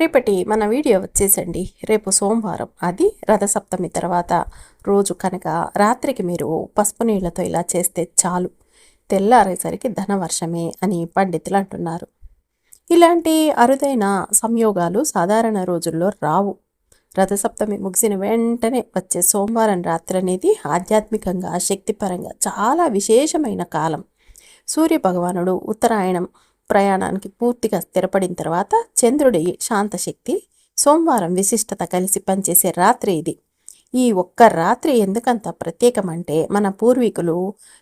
రేపటి మన వీడియో వచ్చేసండి. రేపు సోమవారం అది రథసప్తమి తర్వాత. రోజు కనుక రాత్రికి మీరు పసుపు నీళ్ళతో ఇలా చేస్తే చాలు. తెల్లారేసరికి ధనవర్షమే అని పండితులు అంటున్నారు. ఇలాంటి అరుదైన సంయోగాలు సాధారణ రోజుల్లో రావు. రథసప్తమి ముగిసిన వెంటనే వచ్చే సోమవారం రాత్రి అనేది ఆధ్యాత్మికంగా శక్తిపరంగా చాలా విశేషమైన కాలం. సూర్య భగవానుడు ఉత్తరాయణం ప్రయాణానికి పూర్తిగా స్థిరపడిన తర్వాత చంద్రుడి శాంతశక్తి సోమవారం విశిష్టత కలిసి పనిచేసే రాత్రి ఇది. ఈ ఒక్క రాత్రి ఎందుకంత ప్రత్యేకమంటే మన పూర్వీకులు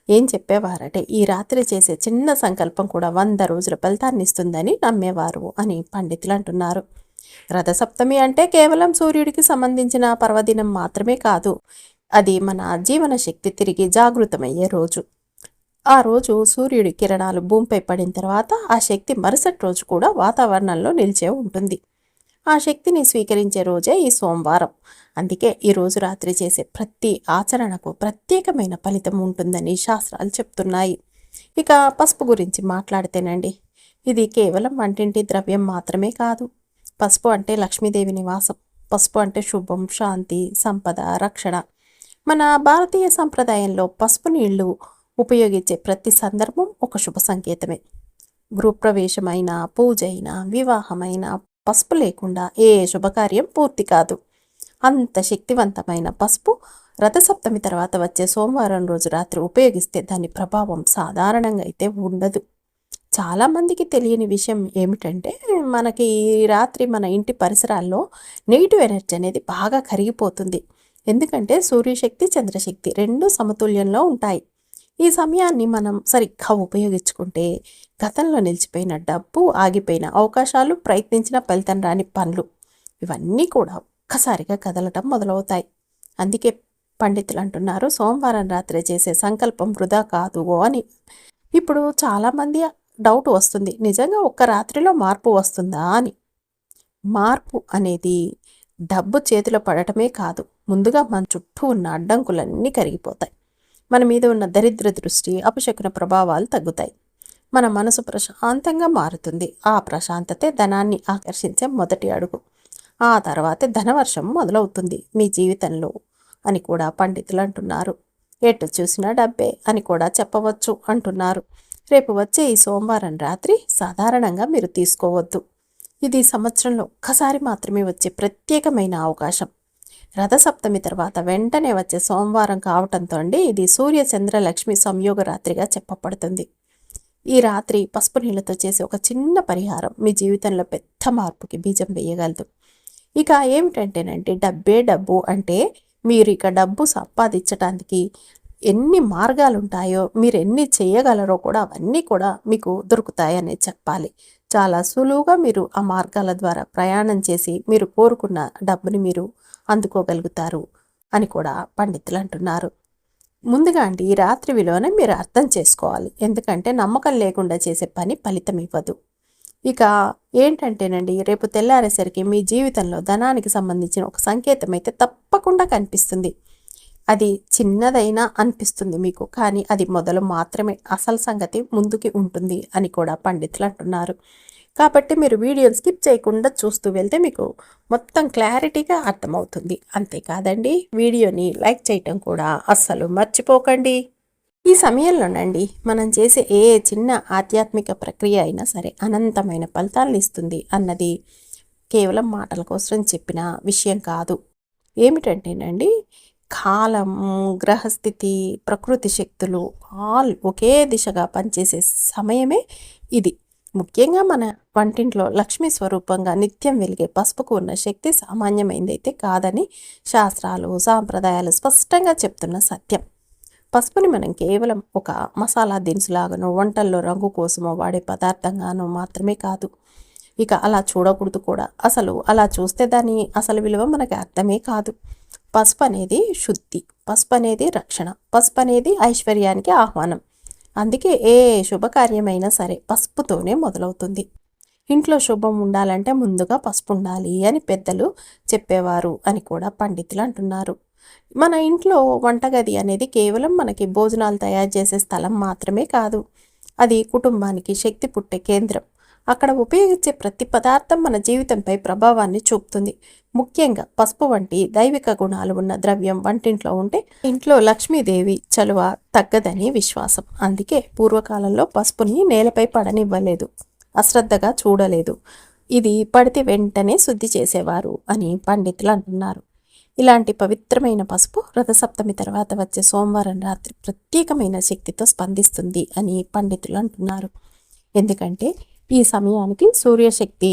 ఏం చెప్పేవారంటే ఈ రాత్రి చేసే చిన్న సంకల్పం కూడా వంద రోజుల ఫలితాన్ని ఇస్తుందని నమ్మేవారు అని పండితులు అంటున్నారు. రథసప్తమి అంటే కేవలం సూర్యుడికి సంబంధించిన పర్వదినం మాత్రమే కాదు అది మన జీవన శక్తి తిరిగి జాగృతమయ్యే రోజు. ఆ రోజు సూర్యుడి కిరణాలు భూమిపై పడిన తర్వాత ఆ శక్తి మరుసటి రోజు కూడా వాతావరణంలో నిలిచే ఉంటుంది. ఆ శక్తిని స్వీకరించే రోజే ఈ సోమవారం. అందుకే ఈరోజు రాత్రి చేసే ప్రతి ఆచరణకు ప్రత్యేకమైన ఫలితం ఉంటుందని శాస్త్రాలు చెప్తున్నాయి. ఇక పసుపు గురించి మాట్లాడితేనండి. ఇది కేవలం వంటింటి ద్రవ్యం మాత్రమే కాదు. పసుపు అంటే లక్ష్మీదేవి నివాసం. పసుపు అంటే శుభం శాంతి సంపద రక్షణ. మన భారతీయ సంప్రదాయంలో పసుపు నీళ్ళు ఉపయోగించే ప్రతి సందర్భం ఒక శుభ సంకేతమే. గృహప్రవేశమైన పూజ అయినా వివాహమైన పసుపు లేకుండా ఏ శుభకార్యం పూర్తి కాదు. అంత శక్తివంతమైన పసుపు రథసప్తమి తర్వాత వచ్చే సోమవారం రోజు రాత్రి ఉపయోగిస్తే దాని ప్రభావం సాధారణంగా అయితే ఉండదు. చాలామందికి తెలియని విషయం ఏమిటంటే మనకి ఈ రాత్రి మన ఇంటి పరిసరాల్లో నెగిటివ్ ఎనర్జీ అనేది బాగా కరిగిపోతుంది. ఎందుకంటే సూర్యశక్తి చంద్రశక్తి రెండు సమతుల్యంలో ఉంటాయి. ఈ సమయాన్ని మనం సరిగ్గా ఉపయోగించుకుంటే గతంలో నిలిచిపోయిన డబ్బు ఆగిపోయిన అవకాశాలు ప్రయత్నించిన ఫలితం రాని పనులు ఇవన్నీ కూడా ఒక్కసారిగా కదలటం మొదలవుతాయి. అందుకే పండితులు అంటున్నారు సోమవారం రాత్రి చేసే సంకల్పం వృధా కాదు అని. ఇప్పుడు చాలామంది డౌట్ వస్తుంది నిజంగా ఒక్క రాత్రిలో మార్పు వస్తుందా అని. మార్పు అనేది డబ్బు చేతిలో పడటమే కాదు ముందుగా మన చుట్టూ ఉన్న అడ్డంకులన్నీ కరిగిపోతాయి. మన మీద ఉన్న దరిద్ర దృష్టి అపశకున ప్రభావాలు తగ్గుతాయి. మన మనసు ప్రశాంతంగా మారుతుంది. ఆ ప్రశాంతతే ధనాన్ని ఆకర్షించే మొదటి అడుగు. ఆ తర్వాతే ధనవర్షం మొదలవుతుంది. మీ జీవితంలో అని కూడా పండితులు అంటున్నారు. ఎటు చూసినా డబ్బే అని కూడా చెప్పవచ్చు అంటున్నారు. రేపు వచ్చే ఈ సోమవారం రాత్రి సాధారణంగా మీరు తీసుకోవద్దు. ఇది సంవత్సరంలో ఒక్కసారి మాత్రమే వచ్చే ప్రత్యేకమైన అవకాశం. రథసప్తమి తర్వాత వెంటనే వచ్చే సోమవారం కావటంతో అండి ఇది సూర్య చంద్ర లక్ష్మి సంయోగ రాత్రిగా చెప్పబడుతుంది. ఈ రాత్రి పసుపు నీళ్ళతో చేసే ఒక చిన్న పరిహారం మీ జీవితంలో పెద్ద మార్పుకి బీజం వేయగలదు. ఇక ఏమిటంటేనంటే డబ్బే డబ్బు అంటే మీరు ఇక డబ్బు సంపాదించడానికి ఎన్ని మార్గాలు ఉంటాయో మీరు ఎన్ని చేయగలరో కూడా అవన్నీ కూడా మీకు దొరుకుతాయనే చెప్పాలి. చాలా సులువుగా మీరు ఆ మార్గాల ద్వారా ప్రయాణం చేసి మీరు కోరుకున్న డబ్బుని మీరు అందుకోగలుగుతారు అని కూడా పండితులు అంటున్నారు. ముందుగా అండి ఈ రాత్రి విలువనే మీరు అర్థం చేసుకోవాలి. ఎందుకంటే నమ్మకం లేకుండా చేసే పని ఫలితం ఇవ్వదు. ఇక ఏంటంటేనండి రేపు తెల్లారేసరికి మీ జీవితంలో ధనానికి సంబంధించిన ఒక సంకేతం అయితే తప్పకుండా కనిపిస్తుంది. అది చిన్నదైనా అనిపిస్తుంది మీకు కానీ అది మొదలు మాత్రమే అసలు సంగతి ముందుకి ఉంటుంది అని కూడా పండితులు అంటున్నారు. కాబట్టి మీరు వీడియోని స్కిప్ చేయకుండా చూస్తూ వెళ్తే మీకు మొత్తం క్లారిటీగా అర్థమవుతుంది. అంతేకాదండి వీడియోని లైక్ చేయటం కూడా అస్సలు మర్చిపోకండి. ఈ సమయంలోనండి మనం చేసే ఏ చిన్న ఆధ్యాత్మిక ప్రక్రియ అయినా సరే అనంతమైన ఫలితాలను ఇస్తుంది అన్నది కేవలం మాటల కోసం చెప్పిన విషయం కాదు. ఏమిటంటేనండి కాలం గ్రహస్థితి ప్రకృతి శక్తులు ఆల్ ఒకే దిశగా పనిచేసే సమయమే ఇది. ముఖ్యంగా మన వంటింట్లో లక్ష్మీ స్వరూపంగా నిత్యం వెలిగే పసుపుకు ఉన్న శక్తి సామాన్యమైందైతే కాదని శాస్త్రాలు సాంప్రదాయాలు స్పష్టంగా చెప్తున్న సత్యం. పసుపుని మనం కేవలం ఒక మసాలా దినుసులాగానో వంటల్లో రంగు కోసమో వాడే పదార్థంగానో మాత్రమే కాదు. ఇక అలా చూడకూడదు కూడా. అసలు అలా చూస్తే దాని అసలు విలువ మనకి అర్థమే కాదు. పసుపు అనేది శుద్ధి పసుపు అనేది రక్షణ పసుపు అనేది ఐశ్వర్యానికి ఆహ్వానం. అందుకే ఏ శుభకార్యమైనా సరే పసుపుతోనే మొదలవుతుంది. ఇంట్లో శుభం ఉండాలంటే ముందుగా పసుపు ఉండాలి అని పెద్దలు చెప్పేవారు అని కూడా పండితులు అంటున్నారు. మన ఇంట్లో వంటగది అనేది కేవలం మనకి భోజనాలు తయారు చేసే స్థలం మాత్రమే కాదు అది కుటుంబానికి శక్తి పుట్టే కేంద్రం. అక్కడ ఉపయోగించే ప్రతి పదార్థం మన జీవితంపై ప్రభావాన్ని చూపుతుంది. ముఖ్యంగా పసుపు వంటి దైవిక గుణాలు ఉన్న ద్రవ్యం వంటింట్లో ఉంటే ఇంట్లో లక్ష్మీదేవి చలువ తగ్గదని విశ్వాసం. అందుకే పూర్వకాలంలో పసుపుని నేలపై పడనివ్వలేదు. అశ్రద్ధగా చూడలేదు. ఇది పడితే వెంటనే శుద్ధి చేసేవారు అని పండితులు అంటున్నారు. ఇలాంటి పవిత్రమైన పసుపు రథసప్తమి తర్వాత వచ్చే సోమవారం రాత్రి ప్రత్యేకమైన శక్తితో స్పందిస్తుంది అని పండితులు అంటున్నారు. ఎందుకంటే ఈ సమయానికి సూర్యశక్తి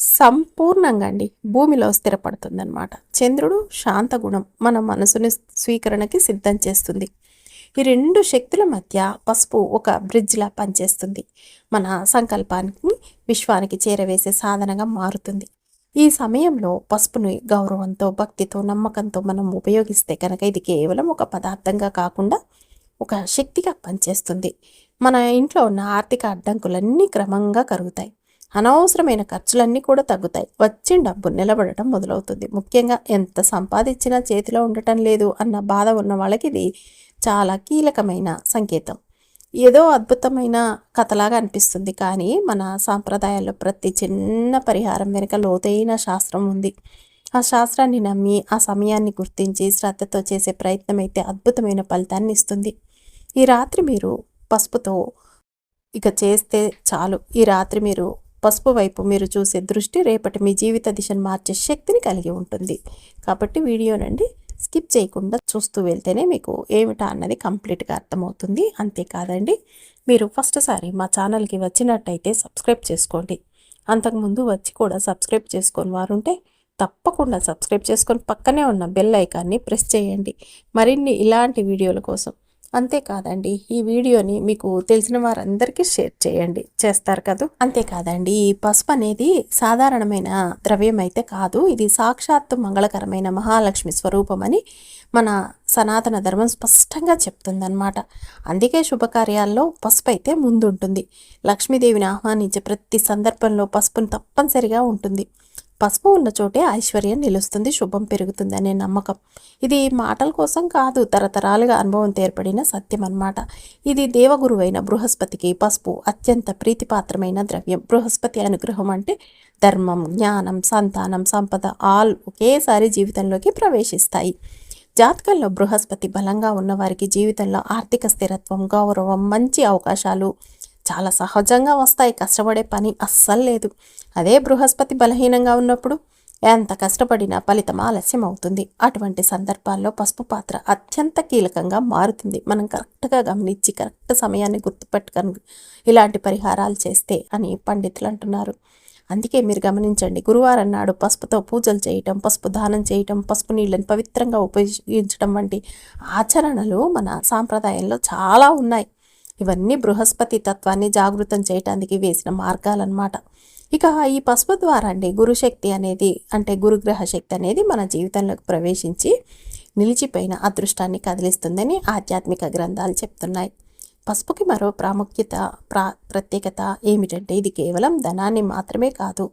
సంపూర్ణంగా అండి. భూమిలో స్థిరపడుతుందన్నమాట. చంద్రుడు శాంత గుణం మన మనసుని స్వీకరణకి సిద్ధం చేస్తుంది. ఈ రెండు శక్తుల మధ్య పసుపు ఒక బ్రిడ్జ్లా పనిచేస్తుంది. మన సంకల్పానికి విశ్వానికి చేరవేసే సాధనగా మారుతుంది. ఈ సమయంలో పసుపుని గౌరవంతో భక్తితో నమ్మకంతో మనం ఉపయోగిస్తే కనుక ఇది కేవలం ఒక పదార్థంగా కాకుండా ఒక శక్తిగా పనిచేస్తుంది. మన ఇంట్లో ఉన్న ఆర్థిక అడ్డంకులన్నీ క్రమంగా కరుగుతాయి. అనవసరమైన ఖర్చులన్నీ కూడా తగ్గుతాయి. వచ్చిన డబ్బు నిలబడటం మొదలవుతుంది. ముఖ్యంగా ఎంత సంపాదించినా చేతిలో ఉండటం లేదు అన్న బాధ ఉన్న వాళ్ళకి ఇది చాలా కీలకమైన సంకేతం. ఏదో అద్భుతమైన కథలాగా అనిపిస్తుంది. కానీ మన సాంప్రదాయాల్లో ప్రతి చిన్న పరిహారం వెనుక లోతైన శాస్త్రం ఉంది. ఆ శాస్త్రాన్ని నమ్మి ఆ సమయాన్ని గుర్తించి శ్రద్ధతో చేసే ప్రయత్నం అయితే అద్భుతమైన ఫలితాన్ని ఇస్తుంది. ఈ రాత్రి మీరు పసుపుతో ఇక చేస్తే చాలు. ఈ రాత్రి మీరు పసుపు వైపు మీరు చూసే దృష్టి రేపటి మీ జీవిత దిశను మార్చే శక్తిని కలిగి ఉంటుంది. కాబట్టి వీడియోనండి స్కిప్ చేయకుండా చూస్తూ వెళ్తేనే మీకు ఏమిటా అన్నది కంప్లీట్గా అర్థమవుతుంది. అంతేకాదండి మీరు ఫస్ట్ సారి మా ఛానల్కి వచ్చినట్టయితే సబ్స్క్రైబ్ చేసుకోండి. అంతకుముందు వచ్చి కూడా సబ్స్క్రైబ్ చేసుకొని వారుంటే తప్పకుండా సబ్స్క్రైబ్ చేసుకొని పక్కనే ఉన్న బెల్ ఐకాన్ని ప్రెస్ చేయండి. మరిన్ని ఇలాంటి వీడియోల కోసం అంతేకాదండి ఈ వీడియోని మీకు తెలిసిన వారందరికీ షేర్ చేయండి. చేస్తారు కదా? అంతేకాదండి ఈ పసుపు అనేది సాధారణమైన ద్రవ్యం అయితే కాదు ఇది సాక్షాత్తు మంగళకరమైన మహాలక్ష్మి స్వరూపం అని మన సనాతన ధర్మం స్పష్టంగా చెప్తుందన్నమాట. అందుకే శుభకార్యాల్లో పసుపు అయితే ముందుంటుంది. లక్ష్మీదేవిని ఆహ్వానించే ప్రతి సందర్భంలో పసుపును తప్పనిసరిగా ఉంటుంది. పసుపు ఉన్న చోటే ఐశ్వర్యం నిలుస్తుంది శుభం పెరుగుతుంది అనే నమ్మకం. ఇది మాటల కోసం కాదు తరతరాలుగా అనుభవం ఏర్పడిన సత్యం అన్నమాట ఇది దేవగురువైన బృహస్పతికి పసుపు అత్యంత ప్రీతిపాత్రమైన ద్రవ్యం. బృహస్పతి అనుగ్రహం అంటే ధర్మం జ్ఞానం సంతానం సంపద ఆల్ ఒకేసారి జీవితంలోకి ప్రవేశిస్తాయి. జాతకంలో బృహస్పతి బలంగా ఉన్నవారికి జీవితంలో ఆర్థిక స్థిరత్వం గౌరవం మంచి అవకాశాలు చాలా సహజంగా వస్తాయి. కష్టపడే పని అస్సలు లేదు. అదే బృహస్పతి బలహీనంగా ఉన్నప్పుడు ఎంత కష్టపడినా ఫలితం ఆలస్యం అవుతుంది అటువంటి సందర్భాల్లో పసుపు పాత్ర అత్యంత కీలకంగా మారుతుంది. మనం కరెక్ట్గా గమనించి కరెక్ట్ సమయాన్ని గుర్తుపెట్టుకను ఇలాంటి పరిహారాలు చేస్తే అని పండితులు అంటున్నారు. అందుకే మీరు గమనించండి గురువారం నాడు పసుపుతో పూజలు చేయటం పసుపు దానం చేయటం పసుపు నీళ్ళని పవిత్రంగా ఉపయోగించడం వంటి ఆచరణలు మన సాంప్రదాయంలో చాలా ఉన్నాయి. ఇవన్నీ బృహస్పతి తత్వాన్ని జాగృతం చేయటానికి వేసిన మార్గాలన్నమాట. ఇక ఈ పసుపు ద్వారా అండి గురుశక్తి అనేది అంటే గురుగ్రహ శక్తి అనేది మన జీవితంలోకి ప్రవేశించి నిలిచిపోయిన అదృష్టాన్ని కదిలిస్తుందని ఆధ్యాత్మిక గ్రంథాలు చెప్తున్నాయి. పసుపుకి మరో ప్రాముఖ్యత ప్రా ప్రత్యేకత ఏమిటంటే ఇది కేవలం ధనాన్ని మాత్రమే కాదు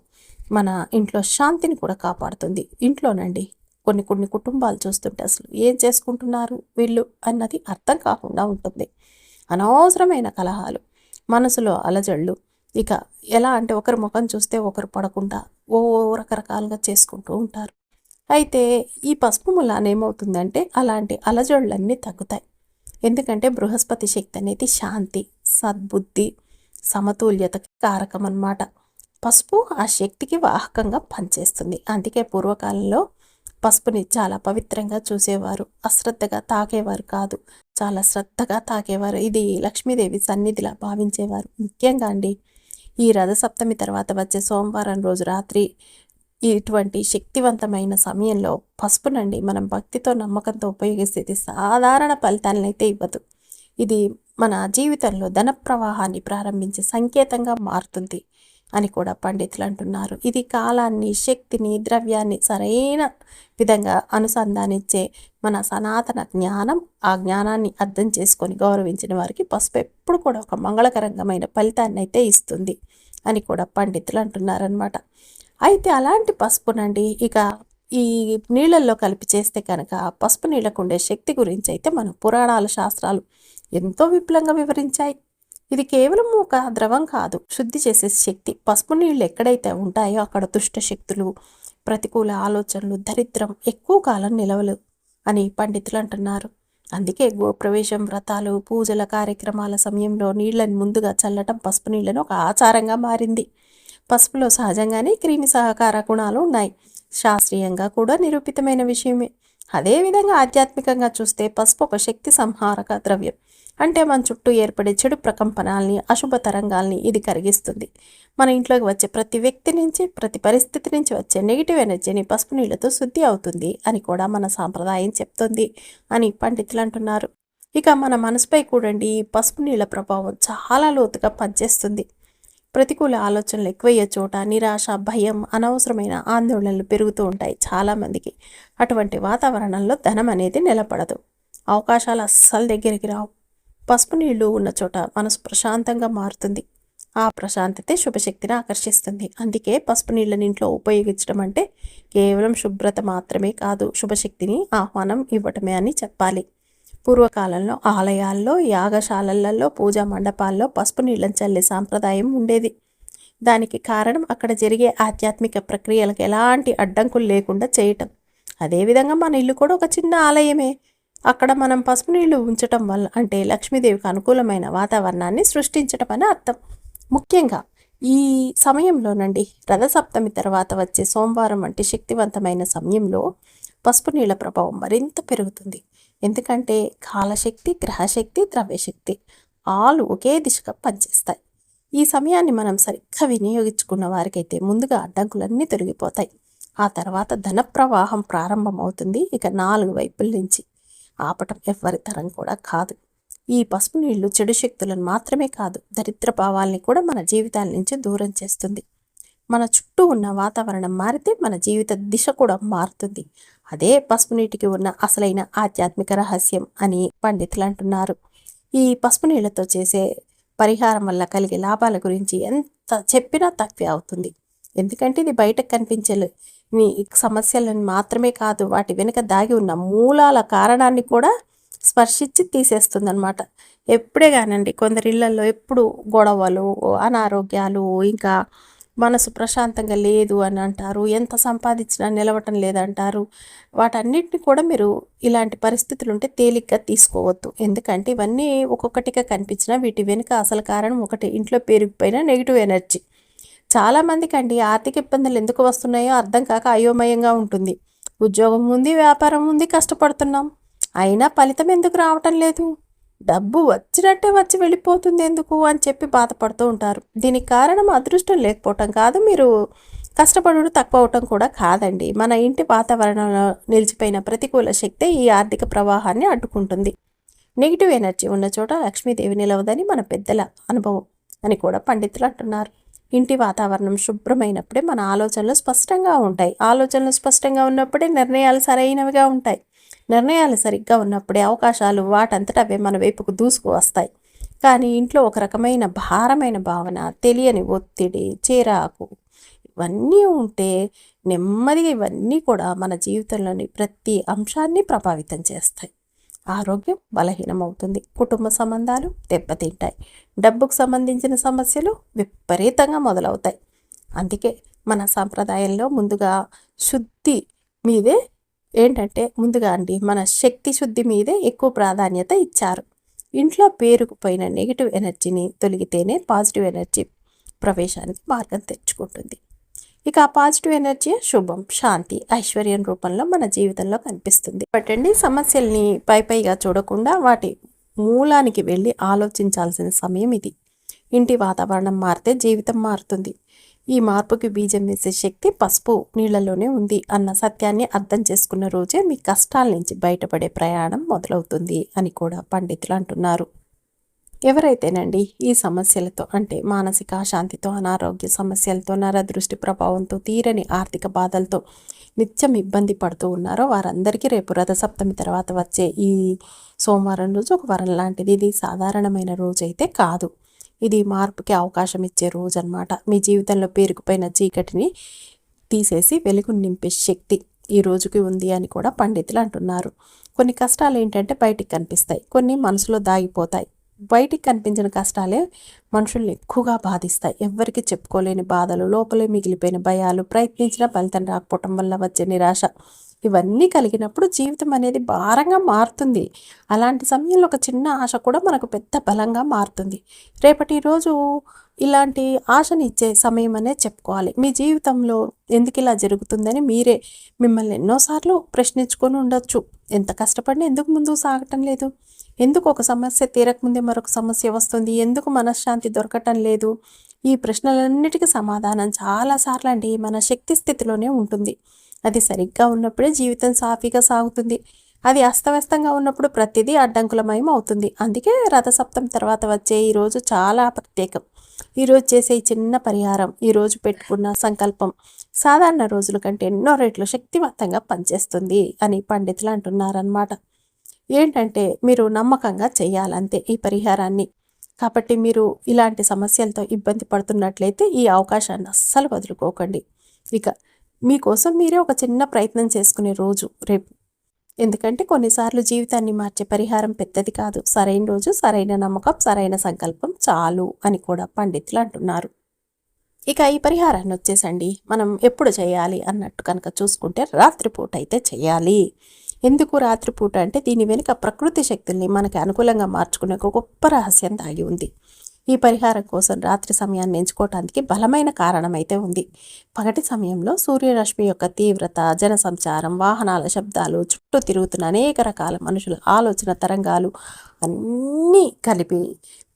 మన ఇంట్లో శాంతిని కూడా కాపాడుతుంది. ఇంట్లోనండి కొన్ని కొన్ని కుటుంబాలు చూస్తుంటే అసలు ఏం చేసుకుంటున్నారు వీళ్ళు అన్నది అర్థం కాకుండా ఉంటుంది. అనవసరమైన కలహాలు మనసులో అలజళ్ళు ఇక ఎలా అంటే ఒకరి ముఖం చూస్తే ఒకరు పడకుండా ఓ రకరకాలుగా చేసుకుంటూ ఉంటారు. అయితే ఈ పసుపు ములాన్ ఏమవుతుందంటే అలాంటి అలజడులన్నీ తగ్గుతాయి. ఎందుకంటే బృహస్పతి శక్తి అనేది శాంతి సద్బుద్ధి సమతుల్యతకి కారకం అన్నమాట. పసుపు ఆ శక్తికి వాహకంగా పనిచేస్తుంది. అందుకే పూర్వకాలంలో పసుపుని చాలా పవిత్రంగా చూసేవారు అశ్రద్ధగా తాకేవారు కాదు. చాలా శ్రద్ధగా తాకేవారు ఇది లక్ష్మీదేవి సన్నిధిలా భావించేవారు. ముఖ్యంగా అండి ఈ రథసప్తమి తర్వాత వచ్చే సోమవారం రోజు రాత్రి ఇటువంటి శక్తివంతమైన సమయంలో పసుపునండి మనం భక్తితో నమ్మకంతో ఉపయోగిస్తే సాధారణ ఫలితాలను అయితే ఇవ్వదు. ఇది మన జీవితంలో ధన ప్రవాహాన్ని ప్రారంభించే సంకేతంగా మారుతుంది. అని కూడా పండితులు అంటున్నారు. ఇది కాలాన్ని శక్తిని ద్రవ్యాన్ని సరైన విధంగా అనుసంధానించే మన సనాతన జ్ఞానం ఆ జ్ఞానాన్ని అర్థం చేసుకొని గౌరవించిన వారికి పసుపు ఎప్పుడు కూడా ఒక మంగళకరంగమైన ఫలితాన్ని అయితే ఇస్తుంది అని కూడా పండితులు అంటున్నారనమాట అయితే అలాంటి పసుపునండి ఇక ఈ నీళ్ళల్లో కలిపి చేస్తే కనుక పసుపు నీళ్ళకు ఉండే శక్తి గురించి అయితే మన పురాణాల శాస్త్రాలు ఎంతో విపులంగా వివరించాయి. ఇది కేవలం ఒక ద్రవం కాదు శుద్ధి చేసే శక్తి. పసుపు నీళ్ళు ఎక్కడైతే ఉంటాయో అక్కడ దుష్ట శక్తులు ప్రతికూల ఆలోచనలు దరిద్రం ఎక్కువ కాలం నిలవలు అని పండితులు అంటున్నారు. అందుకే గోప్రవేశం వ్రతాలు పూజల కార్యక్రమాల సమయంలో నీళ్ళను ముందుగా చల్లటం పసుపు నీళ్ళను ఒక ఆచారంగా మారింది. పసుపులో సహజంగానే క్రిమి సహకార గుణాలు ఉన్నాయి. శాస్త్రీయంగా కూడా నిరూపితమైన విషయమే. అదేవిధంగా ఆధ్యాత్మికంగా చూస్తే పసుపు ఒక శక్తి సంహారక ద్రవ్యం. అంటే మన చుట్టూ ఏర్పడే చెడు ప్రకంపనాల్ని అశుభ తరంగాల్ని ఇది కరిగిస్తుంది. మన ఇంట్లోకి వచ్చే ప్రతి వ్యక్తి నుంచి ప్రతి పరిస్థితి నుంచి వచ్చే నెగిటివ్ ఎనర్జీని పసుపు నీళ్ళతో శుద్ధి అవుతుంది అని కూడా మన సాంప్రదాయం చెప్తుంది అని పండితులు అంటున్నారు. ఇక మన మనసుపై కూడండి ఈ పసుపు నీళ్ళ ప్రభావం చాలా లోతుగా పనిచేస్తుంది. ప్రతికూల ఆలోచనలు ఎక్కువయ్యే చోట నిరాశ భయం అనవసరమైన ఆందోళనలు పెరుగుతూ ఉంటాయి చాలామందికి అటువంటి వాతావరణంలో ధనం అనేది నిలబడదు. అవకాశాలు అస్సలు దగ్గరికి రావు. పసుపు నీళ్ళు ఉన్న చోట మనసు ప్రశాంతంగా మారుతుంది. ఆ ప్రశాంతతే శుభశక్తిని ఆకర్షిస్తుంది. అందుకే పసుపు నీళ్ళని ఇంట్లో ఉపయోగించడం అంటే కేవలం శుభ్రత మాత్రమే కాదు శుభశక్తిని ఆహ్వానం ఇవ్వటమే అని చెప్పాలి. పూర్వకాలంలో ఆలయాల్లో యాగశాలలలో పూజా మండపాల్లో పసుపు నీళ్ళని చల్లే సాంప్రదాయం ఉండేది. దానికి కారణం అక్కడ జరిగే ఆధ్యాత్మిక ప్రక్రియలకు ఎలాంటి అడ్డంకులు లేకుండా చేయటం. అదేవిధంగా మన ఇల్లు కూడా ఒక చిన్న ఆలయమే. అక్కడ మనం పసుపు నీళ్ళు ఉంచటం వల్ల అంటే లక్ష్మీదేవికి అనుకూలమైన వాతావరణాన్ని సృష్టించటం అని అర్థం. ముఖ్యంగా ఈ సమయంలోనండి రథసప్తమి తర్వాత వచ్చే సోమవారం వంటి శక్తివంతమైన సమయంలో పసుపు నీళ్ళ ప్రభావం మరింత పెరుగుతుంది. ఎందుకంటే కాలశక్తి గ్రహశక్తి ద్రవ్యశక్తి ఆలు ఒకే దిశగా పనిచేస్తాయి. ఈ సమయాన్ని మనం సరిగ్గా వినియోగించుకున్న వారికైతే ముందుగా అడ్డంకులన్నీ తొలగిపోతాయి. ఆ తర్వాత ధన ప్రవాహం ప్రారంభమవుతుంది. ఇక నాలుగు వైపుల నుంచి ఆపటం ఎవ్వరి తరం కూడా కాదు. ఈ పసుపు నీళ్ళు చెడు శక్తులను మాత్రమే కాదు దరిద్ర భావాల్ని కూడా మన జీవితాల నుంచి దూరం చేస్తుంది. మన చుట్టూ ఉన్న వాతావరణం మారితే మన జీవిత దిశ కూడా మారుతుంది. అదే పసుపు నీటికి ఉన్న అసలైన ఆధ్యాత్మిక రహస్యం అని పండితులు అంటున్నారు. ఈ పసుపు నీళ్ళతో చేసే పరిహారం వల్ల కలిగే లాభాల గురించి ఎంత చెప్పినా తక్కువే అవుతుంది. ఎందుకంటే ఇది బయటకు కనిపించలేదు నీ సమస్యలను మాత్రమే కాదు వాటి వెనుక దాగి ఉన్న మూలాల కారణాన్ని కూడా స్పర్శించి తీసేస్తుందనమాట ఎప్పుడే కానండి కొందరి ఇళ్ళలో ఎప్పుడు గొడవలు అనారోగ్యాలు ఇంకా మనసు ప్రశాంతంగా లేదు అని అంటారు ఎంత సంపాదించినా నిలవటం లేదంటారు. వాటన్నిటిని కూడా మీరు ఇలాంటి పరిస్థితులు ఉంటే తేలిగ్గా తీసుకోవద్దు. ఎందుకంటే ఇవన్నీ ఒక్కొక్కటిగా కనిపించినా వీటి వెనుక అసలు కారణం ఒకటి. ఇంట్లో పెరిగిపోయిన నెగిటివ్ ఎనర్జీ. చాలామందికి అండి ఆర్థిక ఇబ్బందులు ఎందుకు వస్తున్నాయో అర్థం కాక అయోమయంగా ఉంటుంది. ఉద్యోగం ఉంది వ్యాపారం ఉంది కష్టపడుతున్నాం. అయినా ఫలితం ఎందుకు రావటం లేదు? డబ్బు వచ్చినట్టే వచ్చి వెళ్ళిపోతుంది ఎందుకు అని చెప్పి బాధపడుతూ ఉంటారు. దీనికి కారణం అదృష్టం లేకపోవటం కాదు మీరు కష్టపడు తక్కువ అవటం కూడా కాదండి. మన ఇంటి వాతావరణంలో నిలిచిపోయిన ప్రతికూల శక్తి ఈ ఆర్థిక ప్రవాహాన్ని అడ్డుకుంటుంది. నెగిటివ్ ఎనర్జీ ఉన్న చోట లక్ష్మీదేవి నిలవదని మన పెద్దల అనుభవం అని కూడా పండితులు అంటున్నారు. ఇంటి వాతావరణం శుభ్రమైనప్పుడే మన ఆలోచనలు స్పష్టంగా ఉంటాయి. ఆలోచనలు స్పష్టంగా ఉన్నప్పుడే నిర్ణయాలు సరైనవిగా ఉంటాయి. నిర్ణయాలు సరిగ్గా ఉన్నప్పుడే అవకాశాలు వాటంతట అవే మన వైపుకు దూసుకు వస్తాయి కానీ ఇంట్లో ఒక రకమైన భారమైన భావన తెలియని ఒత్తిడి చిరాకు ఇవన్నీ ఉంటే నెమ్మదిగా ఇవన్నీ కూడా మన జీవితంలోని ప్రతి అంశాన్ని ప్రభావితం చేస్తాయి. ఆరోగ్యం బలహీనమవుతుంది. కుటుంబ సంబంధాలు దెబ్బతింటాయి. డబ్బుకు సంబంధించిన సమస్యలు విపరీతంగా మొదలవుతాయి. అందుకే మన సాంప్రదాయంలో ముందుగా శుద్ధి మీదే ఏంటంటే ముందుగా అండి మన శక్తి శుద్ధి మీదే ఎక్కువ ప్రాధాన్యత ఇచ్చారు. ఇంట్లో పేరుకుపోయిన నెగిటివ్ ఎనర్జీని తొలగితేనే పాజిటివ్ ఎనర్జీ ప్రవేశానికి మార్గం తెచ్చుకుంటుంది. ఇక ఆ పాజిటివ్ ఎనర్జీ శుభం శాంతి ఐశ్వర్యం రూపంలో మన జీవితంలో కనిపిస్తుంది. పట్టండి సమస్యల్ని పై పైగా చూడకుండా వాటి మూలానికి వెళ్ళి ఆలోచించాల్సిన సమయం ఇది. ఇంటి వాతావరణం మారితే జీవితం మారుతుంది. ఈ మార్పుకి బీజం వేసే శక్తి పసుపు నీళ్ళలోనే ఉంది అన్న సత్యాన్ని అర్థం చేసుకున్న రోజే మీ కష్టాల నుంచి బయటపడే ప్రయాణం మొదలవుతుంది అని కూడా పండితులు అంటున్నారు. ఎవరైతేనండి ఈ సమస్యలతో అంటే మానసిక అశాంతితో అనారోగ్య సమస్యలతో నరదృష్టి ప్రభావంతో తీరని ఆర్థిక బాధలతో నిత్యం ఇబ్బంది పడుతూ ఉన్నారో వారందరికీ రేపు రథసప్తమి తర్వాత వచ్చే ఈ సోమవారం రోజు ఒక వరం లాంటిది. ఇది సాధారణమైన రోజు అయితే కాదు. ఇది మార్పుకి అవకాశం ఇచ్చే రోజు అనమాట మీ జీవితంలో పేరుకుపోయిన చీకటిని తీసేసి వెలుగు నింపే శక్తి ఈ రోజుకి ఉంది అని కూడా పండితులు అంటున్నారు. కొన్ని కష్టాలు ఏంటంటే బయటికి కనిపిస్తాయి. కొన్ని మనసులో దాగిపోతాయి. బయటికి కనిపించిన కష్టాలే మనుషుల్ని ఎక్కువగా బాధిస్తాయి. ఎవరికి చెప్పుకోలేని బాధలు లోపలే మిగిలిపోయిన భయాలు ప్రయత్నించిన ఫలితం రాకపోవటం వల్ల వచ్చే నిరాశ ఇవన్నీ కలిగినప్పుడు జీవితం అనేది భారంగా మారుతుంది. అలాంటి సమయంలో ఒక చిన్న ఆశ కూడా మనకు పెద్ద బలంగా మారుతుంది. రేపటి రోజు ఇలాంటి ఆశని ఇచ్చే సమయం అనే చెప్పుకోవాలి. మీ జీవితంలో ఎందుకు ఇలా జరుగుతుందని మీరే మిమ్మల్ని ఎన్నోసార్లు ప్రశ్నించుకొని ఉండొచ్చు. ఎంత కష్టపడినా ఎందుకు ముందుకు సాగటం లేదు? ఎందుకు ఒక సమస్య తీరకముందే మరొక సమస్య వస్తుంది? ఎందుకు మనశ్శాంతి దొరకటం లేదు? ఈ ప్రశ్నలన్నిటికీ సమాధానం చాలాసార్లు అండి మన శక్తి స్థితిలోనే ఉంటుంది. అది సరిగ్గా ఉన్నప్పుడే జీవితం సాఫీగా సాగుతుంది. అది అస్తవ్యస్తంగా ఉన్నప్పుడు ప్రతిదీ అడ్డంకులమయం అవుతుంది. అందుకే రథసప్తం తర్వాత వచ్చే ఈరోజు చాలా ప్రత్యేకం. ఈరోజు చేసే చిన్న పరిహారం ఈరోజు పెట్టుకున్న సంకల్పం సాధారణ రోజుల కంటే ఎన్నో రేట్లు శక్తివంతంగా పనిచేస్తుంది అని పండితులు అంటున్నారనమాట ఏంటంటే మీరు నమ్మకంగా చేయాలంతే ఈ పరిహారాన్ని. కాబట్టి మీరు ఇలాంటి సమస్యలతో ఇబ్బంది పడుతున్నట్లయితే ఈ అవకాశాన్ని అస్సలు వదులుకోకండి. ఇక మీకోసం మీరే ఒక చిన్న ప్రయత్నం చేసుకునే రోజు రేపు. ఎందుకంటే కొన్నిసార్లు జీవితాన్ని మార్చే పరిహారం పెద్దది కాదు. సరైన రోజు సరైన నమ్మకం సరైన సంకల్పం చాలు అని కూడా పండితులు అంటున్నారు. ఇక ఈ పరిహారాన్ని వచ్చేసండి. మనం ఎప్పుడు చేయాలి అన్నట్టు కనుక చూసుకుంటే రాత్రిపూట అయితే చేయాలి. ఎందుకు రాత్రిపూట అంటే దీని వెనుక ప్రకృతి శక్తుల్ని మనకి అనుకూలంగా మార్చుకునే ఒక గొప్ప రహస్యం దాగి ఉంది. ఈ పరిహారం కోసం రాత్రి సమయాన్ని ఎంచుకోవటానికి బలమైన కారణం అయితే ఉంది. పగటి సమయంలో సూర్యరశ్మి యొక్క తీవ్రత జన సంచారం వాహనాల శబ్దాలు చుట్టూ తిరుగుతున్న అనేక రకాల మనుషుల ఆలోచన తరంగాలు అన్నీ కలిపి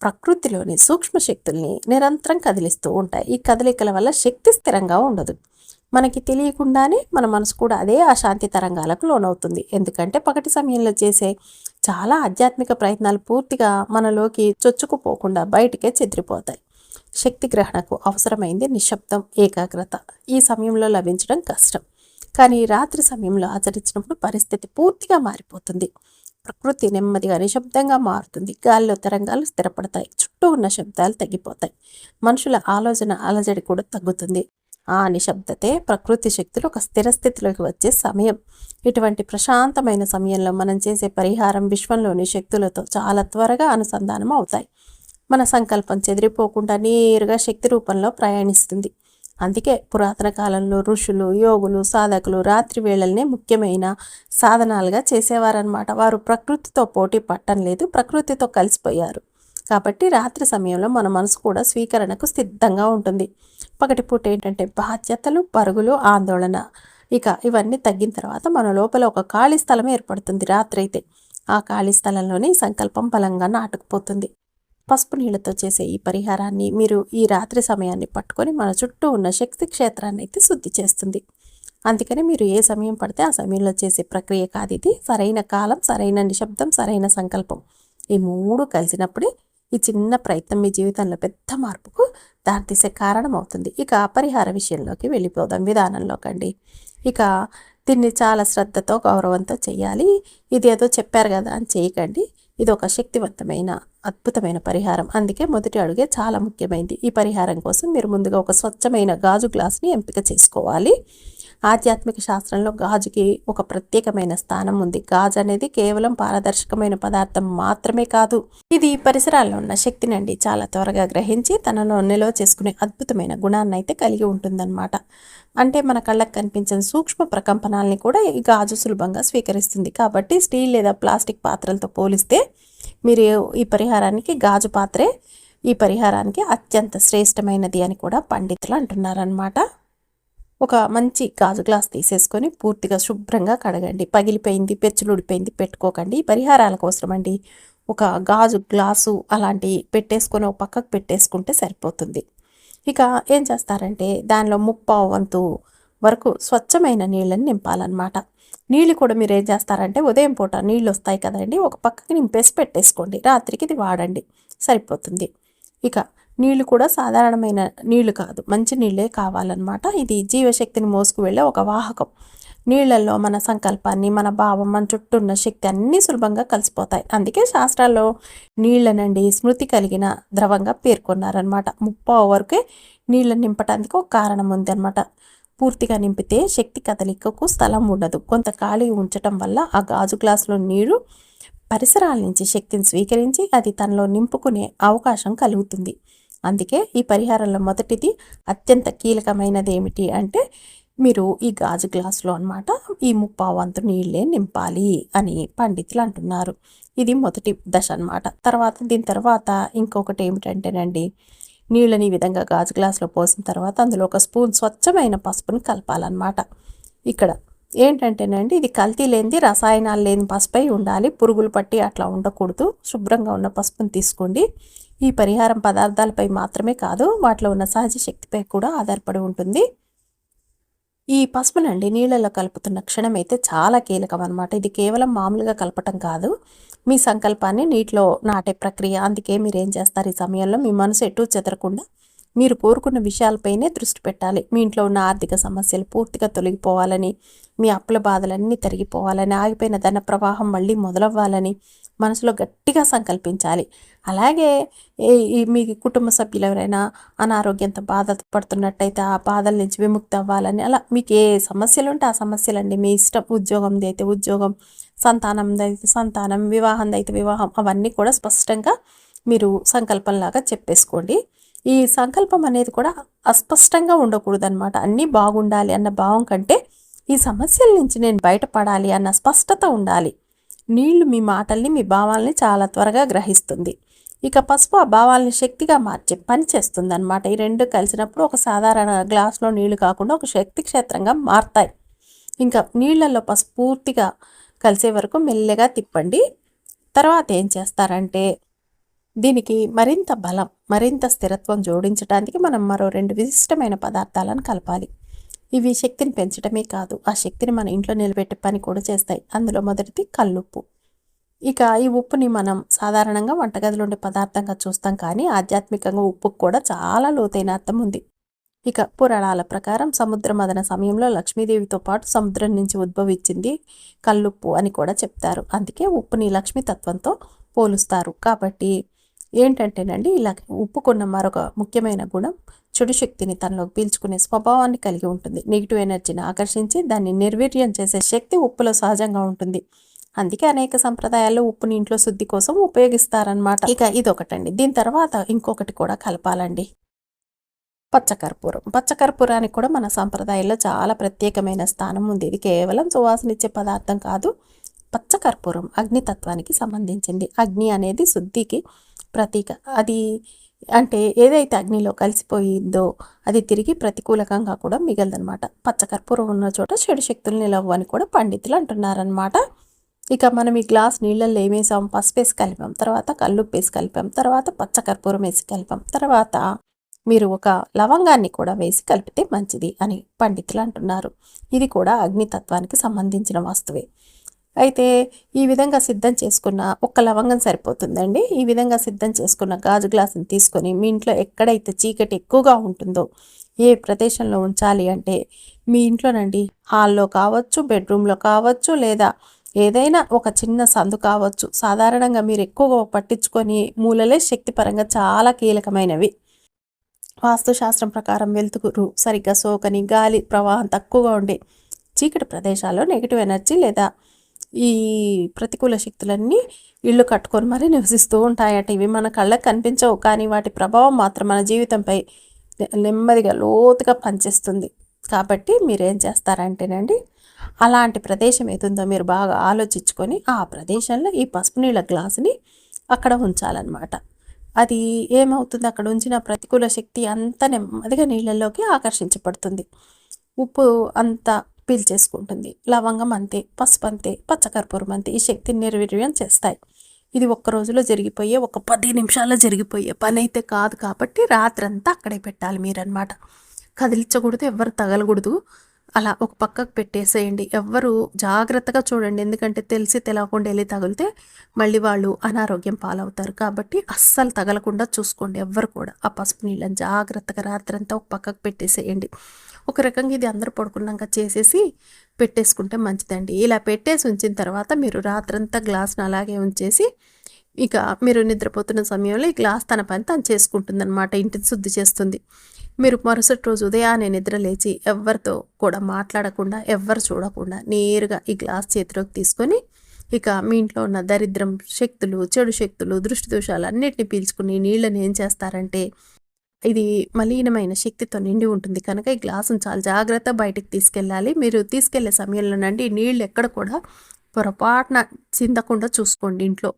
ప్రకృతిలోని సూక్ష్మ శక్తుల్ని నిరంతరం కదిలిస్తూ ఉంటాయి. ఈ కదలికల వల్ల శక్తి స్థిరంగా ఉండదు. మనకి తెలియకుండానే మన మనసు కూడా అదే అశాంతి తరంగాలకు లోనవుతుంది. ఎందుకంటే పగటి సమయంలో చేసే చాలా ఆధ్యాత్మిక ప్రయత్నాలు పూర్తిగా మనలోకి చొచ్చుకుపోకుండా బయటికే చెదిరిపోతాయి. శక్తి గ్రహణకు అవసరమైంది నిశ్శబ్దం ఏకాగ్రత. ఈ సమయంలో లభించడం కష్టం. కానీ రాత్రి సమయంలో ఆచరించినప్పుడు పరిస్థితి పూర్తిగా మారిపోతుంది. ప్రకృతి నెమ్మదిగా నిశ్శబ్దంగా మారుతుంది. గాలిలో తరంగాలు స్థిరపడతాయి. చుట్టూ ఉన్న శబ్దాలు తగ్గిపోతాయి. మనుషుల ఆలోచన అలజడి కూడా తగ్గుతుంది. ఆ నిశ్శబ్దతే ప్రకృతి శక్తులు ఒక స్థిర స్థితిలోకి వచ్చే సమయం. ఇటువంటి ప్రశాంతమైన సమయంలో మనం చేసే పరిహారం విశ్వంలోని శక్తులతో చాలా త్వరగా అనుసంధానం అవుతాయి. మన సంకల్పం చెదిరిపోకుండా నేరుగా శక్తి రూపంలో ప్రయాణిస్తుంది. అందుకే పురాతన కాలంలో ఋషులు యోగులు సాధకులు రాత్రి వేళల్నే ముఖ్యమైన సాధనాలుగా చేసేవారనమాట వారు ప్రకృతితో పోటీ పట్టం లేదు ప్రకృతితో కలిసిపోయారు. కాబట్టి రాత్రి సమయంలో మన మనసు కూడా స్వీకరణకు సిద్ధంగా ఉంటుంది. పగటిపూట ఏంటంటే బాధ్యతలు పరుగులు ఆందోళన. ఇక ఇవన్నీ తగ్గిన తర్వాత మన లోపల ఒక ఖాళీ స్థలం ఏర్పడుతుంది రాత్రి అయితే ఆ ఖాళీ స్థలంలోనే సంకల్పం బలంగా నాటుకుపోతుంది. పసుపు నీళ్ళతో చేసే ఈ పరిహారాన్ని మీరు ఈ రాత్రి సమయాన్ని పట్టుకొని మన చుట్టూ ఉన్న శక్తి క్షేత్రాన్ని అయితే శుద్ధి చేస్తుంది. అందుకని మీరు ఏ సమయం పడితే ఆ సమయంలో చేసే ప్రక్రియ కాదు ఇది. సరైన కాలం సరైన నిశ్శబ్దం సరైన సంకల్పం. ఈ మూడు కలిసినప్పుడే ఈ చిన్న ప్రయత్నం మీ జీవితంలో పెద్ద మార్పుకు దారితీసే కారణం అవుతుంది ఇక పరిహార విషయంలోకి వెళ్ళిపోదాం. విధానంలోకండి ఇక దీన్ని చాలా శ్రద్ధతో గౌరవంతో చేయాలి ఇది ఏదో చెప్పారు కదా అని చేయకండి ఇది ఒక శక్తివంతమైన అద్భుతమైన పరిహారం. అందుకే మొదటి అడుగే చాలా ముఖ్యమైనది ఈ పరిహారం కోసం మీరు ముందుగా ఒక స్వచ్ఛమైన గాజు గ్లాస్ని ఎంపిక చేసుకోవాలి. ఆధ్యాత్మిక శాస్త్రంలో గాజుకి ఒక ప్రత్యేకమైన స్థానం ఉంది. గాజు అనేది కేవలం పారదర్శకమైన పదార్థం మాత్రమే కాదు. ఇది పరిసరాల్లో ఉన్న శక్తినండి చాలా త్వరగా గ్రహించి తనలో నిల్వ చేసుకునే అద్భుతమైన గుణాన్ని అయితే కలిగి ఉంటుందన్నమాట. అంటే మన కళ్ళకు కనిపించిన సూక్ష్మ ప్రకంపనాల్ని కూడా ఈ గాజు సులభంగా స్వీకరిస్తుంది. కాబట్టి స్టీల్ లేదా ప్లాస్టిక్ పాత్రలతో పోలిస్తే మీరు ఈ పరిహారానికి గాజు పాత్రే ఈ పరిహారానికి అత్యంత శ్రేష్టమైనది అని కూడా పండితులు అంటున్నారనమాట ఒక మంచి గాజు గ్లాస్ తీసేసుకొని పూర్తిగా శుభ్రంగా కడగండి. పగిలిపోయింది పెచ్చులుడిపోయింది పెట్టుకోకండి. పరిహారాల కోసం అండి ఒక గాజు గ్లాసు అలాంటి పెట్టేసుకొని ఒక పక్కకు పెట్టేసుకుంటే సరిపోతుంది. ఇక ఏం చేస్తారంటే దానిలో ముప్పావు వంతు వరకు స్వచ్ఛమైన నీళ్ళని నింపాలన్నమాట. నీళ్ళు కూడా మీరు ఏం చేస్తారంటే ఉదయం పూట నీళ్ళు వస్తాయి కదండి ఒక పక్కకి నింపేసి పెట్టేసుకోండి. రాత్రికి ఇది వాడండి. సరిపోతుంది. ఇక నీళ్ళు కూడా సాధారణమైన నీళ్ళు కాదు మంచి నీళ్ళే కావాలన్నమాట. ఇది జీవశక్తిని మోసుకు వెళ్ళే ఒక వాహకం. నీళ్ళలో మన సంకల్పాన్ని మన భావం మన చుట్టూ ఉన్న శక్తి అన్నీ సులభంగా కలిసిపోతాయి. అందుకే శాస్త్రాల్లో నీళ్ళనండి స్మృతి కలిగిన ద్రవంగా పేర్కొన్నారనమాట ముప్పో వరకే నీళ్ళని నింపడానికి ఒక కారణం ఉంది అనమాట పూర్తిగా నింపితే శక్తి కదలికకు స్థలం ఉండదు. కొంత ఖాళీ ఉంచటం వల్ల ఆ గాజు గ్లాసులో నీరు పరిసరాల నుంచి శక్తిని స్వీకరించి అది తనలో నింపుకునే అవకాశం కలుగుతుంది. అందుకే ఈ పరిహారంలో మొదటిది అత్యంత కీలకమైనది ఏమిటి అంటే మీరు ఈ గాజు గ్లాసులో అనమాట ఈ ముప్పావంతు నీళ్ళే నింపాలి అని పండితులు అంటున్నారు. ఇది మొదటి దశ అనమాట తర్వాత దీని తర్వాత ఇంకొకటి ఏమిటంటేనండి నీళ్ళని ఈ విధంగా గాజు గ్లాసులో పోసిన తర్వాత అందులో ఒక స్పూన్ స్వచ్ఛమైన పసుపుని కలపాలన్నమాట. ఇక్కడ ఏంటంటేనండి ఇది కల్తీ లేనిది రసాయనాలు లేని పసుపై ఉండాలి పురుగులు పట్టి అట్లా ఉండకూడదు శుభ్రంగా ఉన్న పసుపుని తీసుకోండి. ఈ పరిహారం పదార్థాలపై మాత్రమే కాదు వాటిలో ఉన్న సహజ శక్తిపై కూడా ఆధారపడి ఉంటుంది. ఈ పసుపునండి నీళ్ళలో కలుపుతున్న క్షణం అయితే చాలా కీలకం అనమాట ఇది కేవలం మామూలుగా కలపటం కాదు. మీ సంకల్పాన్ని నీటిలో నాటే ప్రక్రియ అందుకే మీరు ఏం చేస్తారు ఈ సమయంలో? మీ మనసు ఎటు చెదరకుండా మీరు కోరుకున్న విషయాలపైనే దృష్టి పెట్టాలి. మీ ఇంట్లో ఉన్న ఆర్థిక సమస్యలు పూర్తిగా తొలగిపోవాలని మీ అప్పుల బాధలన్నీ తరిగిపోవాలని ఆగిపోయిన ధన ప్రవాహం మళ్ళీ మొదలవ్వాలని మనసులో గట్టిగా సంకల్పించాలి. అలాగే ఈ మీ కుటుంబ సభ్యులు ఎవరైనా అనారోగ్యంతో బాధపడుతున్నట్టయితే ఆ బాధల నుంచి విముక్తి అవ్వాలని అలా మీకు ఏ సమస్యలు ఉంటే ఆ సమస్యలండి. మీ ఇష్టం ఉద్యోగం అయితే ఉద్యోగం సంతానం అయితే సంతానం వివాహం అయితే వివాహం అవన్నీ కూడా స్పష్టంగా మీరు సంకల్పంలాగా చెప్పేసుకోండి. ఈ సంకల్పం అనేది కూడా అస్పష్టంగా ఉండకూడదు అనమాట అన్నీ బాగుండాలి అన్న భావం కంటే ఈ సమస్యల నుంచి నేను బయటపడాలి అన్న స్పష్టత ఉండాలి. నీళ్ళు మీ మాటల్ని మీ భావాల్ని చాలా త్వరగా గ్రహిస్తుంది. ఇక పసుపు ఆ భావాల్ని శక్తిగా మార్చే పని చేస్తుంది అనమాట ఈ రెండు కలిసినప్పుడు ఒక సాధారణ గ్లాస్లో నీళ్ళు కాకుండా ఒక శక్తి క్షేత్రంగా మారుతాయి. ఇంకా నీళ్ళలో పసుపు పూర్తిగా కలిసే వరకు మెల్లగా తిప్పండి. తర్వాత ఏం చేస్తారంటే దీనికి మరింత బలం మరింత స్థిరత్వం జోడించడానికి మనం మరో రెండు విశిష్టమైన పదార్థాలను కలపాలి. ఇవి శక్తిని పెంచడమే కాదు ఆ శక్తిని మన ఇంట్లో నిలబెట్టే పని కూడా చేస్తాయి. అందులో మొదటిది కల్లుప్పు ఇక ఈ ఉప్పుని మనం సాధారణంగా వంటగదిలో ఉండే పదార్థంగా చూస్తాం కానీ ఆధ్యాత్మికంగా ఉప్పుకు కూడా చాలా లోతైన అర్థం ఉంది. ఇక పురాణాల ప్రకారం సముద్ర మదన సమయంలో లక్ష్మీదేవితో పాటు సముద్రం నుంచి ఉద్భవించింది కల్లుప్పు అని కూడా చెప్తారు. అందుకే ఉప్పుని లక్ష్మీ తత్వంతో పోలుస్తారు. కాబట్టి ఏంటంటేనండి ఇలా ఉప్పుకున్న మరొక ముఖ్యమైన గుణం చెడు శక్తిని తనలోకి పీల్చుకునే స్వభావాన్ని కలిగి ఉంటుంది. నెగిటివ్ ఎనర్జీని ఆకర్షించి దాన్ని నిర్వీర్యం చేసే శక్తి ఉప్పులో సహజంగా ఉంటుంది. అందుకే అనేక సంప్రదాయాల్లో ఉప్పుని ఇంట్లో శుద్ధి కోసం ఉపయోగిస్తారనమాట ఇక ఇదొకటండి. దీని తర్వాత ఇంకొకటి కూడా కలపాలండి. పచ్చకర్పూరం. పచ్చకర్పూరానికి కూడా మన సంప్రదాయంలో చాలా ప్రత్యేకమైన స్థానం ఉంది. ఇది కేవలం సువాసనిచ్చే పదార్థం కాదు పచ్చకర్పూరం అగ్నితత్వానికి సంబంధించింది. అగ్ని అనేది శుద్ధికి ప్రతీక. అది అంటే ఏదైతే అగ్నిలో కలిసిపోయిందో అది తిరిగి ప్రతికూలకంగా కూడా మిగలదనమాట పచ్చకర్పూరం ఉన్న చోట చెడు శక్తులు నిలవని అని కూడా పండితులు అంటున్నారనమాట ఇక మనం ఈ గ్లాస్ నీళ్ళల్లో ఏమేసాం? పసుపు వేసి కలిపాం. తర్వాత కల్లుప్పు వేసి కలిపాం. తర్వాత పచ్చకర్పూరం వేసి కలిపాం. తర్వాత మీరు ఒక లవంగాన్ని కూడా వేసి కలిపితే మంచిది అని పండితులు అంటున్నారు. ఇది కూడా అగ్నితత్వానికి సంబంధించిన వస్తువే. అయితే ఈ విధంగా సిద్ధం చేసుకున్న ఒక్క లవంగం సరిపోతుందండి. ఈ విధంగా సిద్ధం చేసుకున్న గాజు గ్లాసుని తీసుకొని మీ ఇంట్లో ఎక్కడైతే చీకటి ఎక్కువగా ఉంటుందో ఏ ప్రదేశంలో ఉంచాలి అంటే మీ ఇంట్లోనండి హాల్లో కావచ్చు బెడ్రూమ్లో కావచ్చు లేదా ఏదైనా ఒక చిన్న సందు కావచ్చు. సాధారణంగా మీరు ఎక్కువగా పట్టించుకొని మూలలే శక్తిపరంగా చాలా కీలకమైనవి. వాస్తుశాస్త్రం ప్రకారం వెలుతురు సరిగ్గా సోకని గాలి ప్రవాహం తక్కువగా ఉండే చీకటి ప్రదేశాల్లో నెగిటివ్ ఎనర్జీ లేదా ఈ ప్రతికూల శక్తులన్నీ ఇళ్ళు కట్టుకొని మరీ నివసిస్తూ ఉంటాయట. ఇవి మన కళ్ళకు కనిపించవు కానీ వాటి ప్రభావం మాత్రం మన జీవితంపై నెమ్మదిగా లోతుగా పనిచేస్తుంది. కాబట్టి మీరేం చేస్తారంటేనండి అలాంటి ప్రదేశం ఏదుందో మీరు బాగా ఆలోచించుకొని ఆ ప్రదేశంలో ఈ పసుపు నీళ్ళ గ్లాసుని అక్కడ ఉంచాలన్నమాట. అది ఏమవుతుంది? అక్కడ ఉంచిన ప్రతికూల శక్తి అంత నెమ్మదిగా నీళ్ళలోకి ఆకర్షించబడుతుంది. ఉప్పు అంత పీల్చేసుకుంటుంది లవంగం అంతే పసుపు అంతే పచ్చకర్పూరం అంతే ఈ శక్తిని నిర్వీర్యం చేస్తాయి. ఇది ఒక్క రోజులో జరిగిపోయే ఒక పది నిమిషాల్లో జరిగిపోయే పని అయితే కాదు కాబట్టి రాత్రంతా అక్కడే పెట్టాలి మీరనమాట కదిలించకూడదు ఎవరు తగలకూడదు. అలా ఒక పక్కకు పెట్టేసేయండి. ఎవ్వరు జాగ్రత్తగా చూడండి. ఎందుకంటే తెలిసి తెలవకుండా వెళ్ళి తగిలితే మళ్ళీ వాళ్ళు అనారోగ్యం పాలవుతారు. కాబట్టి అస్సలు తగలకుండా చూసుకోండి ఎవ్వరు కూడా. ఆ పసుపు నీళ్ళని జాగ్రత్తగా రాత్రంతా ఒక పక్కకు పెట్టేసేయండి. ఒక రకంగా ఇది అందరూ పడుకున్నాక చేసేసి పెట్టేసుకుంటే మంచిదండి. ఇలా పెట్టేసి ఉంచిన తర్వాత మీరు రాత్రంతా గ్లాస్ని అలాగే ఉంచేసి ఇక మీరు నిద్రపోతున్న సమయంలో ఈ గ్లాస్ తన పని తను చేసుకుంటుంది అనమాట ఇంటిని శుద్ధి చేస్తుంది. మీరు మరుసటి రోజు ఉదయాన్నే నిద్ర లేచి ఎవరితో కూడా మాట్లాడకుండా ఎవ్వరు చూడకుండా నేరుగా ఈ గ్లాస్ చేతిలోకి తీసుకొని ఇక మీ ఇంట్లో ఉన్న దరిద్రం శక్తులు చెడు శక్తులు దృష్టి దోషాలు అన్నిటిని పీల్చుకుని నీళ్ళని ఏం చేస్తారంటే ఇది మలీనమైన శక్తితో నిండి ఉంటుంది. కనుక ఈ గ్లాసును చాలా జాగ్రత్త బయటికి తీసుకెళ్ళాలి. మీరు తీసుకెళ్ళే సమయంలోనండి నుండి నీళ్ళు ఎక్కడ కూడా పొరపాటున చిందకుండా చూసుకోండి ఇంట్లో.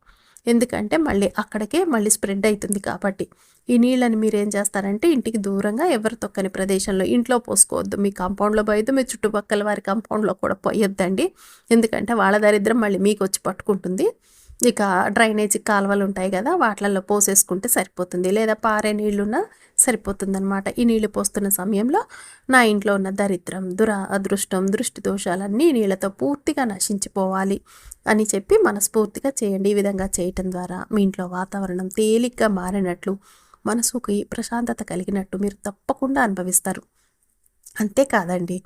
ఎందుకంటే మళ్ళీ అక్కడికే మళ్ళీ స్ప్రెడ్ అవుతుంది కాబట్టి. ఈ నీళ్ళని మీరు ఏం చేస్తారంటే ఇంటికి దూరంగా ఎవరు తొక్కని ప్రదేశంలో ఇంట్లో పోసుకోవద్దు. మీ కాంపౌండ్లో పోయొద్దు మీ చుట్టుపక్కల వారి కాంపౌండ్లో కూడా పోయొద్దండి. ఎందుకంటే వాళ్ళ దరిద్రం మళ్ళీ మీకు వచ్చి పట్టుకుంటుంది. ఇక డ్రైనేజీ కాలువలు ఉంటాయి కదా వాటిలలో పోసేసుకుంటే సరిపోతుంది. లేదా పారే నీళ్ళున్నా సరిపోతుందనమాట ఈ నీళ్ళు పోస్తున్న సమయంలో నా ఇంట్లో ఉన్న దరిద్రం దుర అదృష్టం దృష్టి దోషాలన్నీ నీళ్ళతో పూర్తిగా నశించిపోవాలి అని చెప్పి మనస్ఫూర్తిగా చేయండి. ఈ విధంగా చేయటం ద్వారా మీ ఇంట్లో వాతావరణం తేలిగ్గా మారినట్లు మనసుకి ప్రశాంతత కలిగినట్టు మీరు తప్పకుండా అనుభవిస్తారు. అంతేకాదండి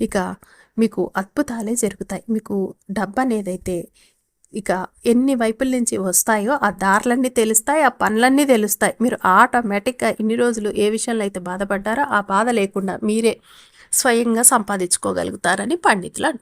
ఇక మీకు అద్భుతాలే జరుగుతాయి. మీకు డబ్బు అనేదైతే ఇక ఎన్ని వైపుల నుంచి వస్తాయో ఆ దారులన్నీ తెలుస్తాయి ఆ పనులన్నీ తెలుస్తాయి. మీరు ఆటోమేటిక్గా ఇన్ని రోజులు ఏ విషయంలో అయితే బాధపడ్డారో ఆ బాధ లేకుండా మీరే స్వయంగా సంపాదించుకోగలుగుతారని పండితులు అంటున్నారు.